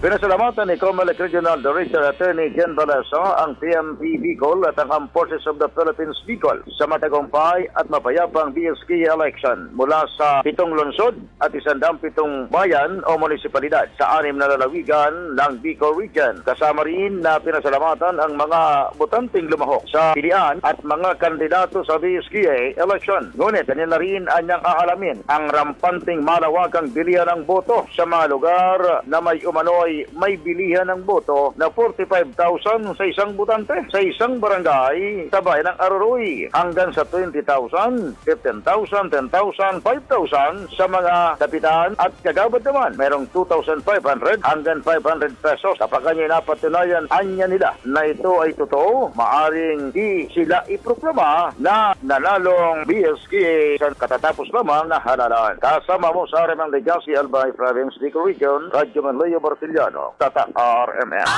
Pinasalamatan ni Comelec Regional Director Attorney Jen Balaso ang PMP Bicol at ang Armed Forces of the Philippines Bicol sa matagumpay at mapayapang BSK election mula sa pitong lungsod at isandang pitong bayan o munisipalidad sa anim na lalawigan ng Bicol Region. Kasama rin na pinasalamatan ang mga botanteng lumahok sa pilian at mga kandidato sa BSK election. Ngunit kanila rin anyang aalamin ang rampanteng malawakang bilihan ng boto sa mga lugar na may umano'y may bilihan ng boto na 45,000 sa isang butante sa isang barangay sa bayan ng Aruroy hanggang sa 20,000, 15,000, 10,000, 5,000 sa mga kapitan at kagabad naman. Mayroong 2,500 hanggang 500 pesos. Kapag kanya napatunayan anya nila na ito ay totoo maaring di sila iproklama na nanalong BSK sa katatapos lamang na halalan. Kasama mo sa Aremang Legacy Albay Province, Bicol Region, Radyo Manleo Bartiliano, Tata RMN.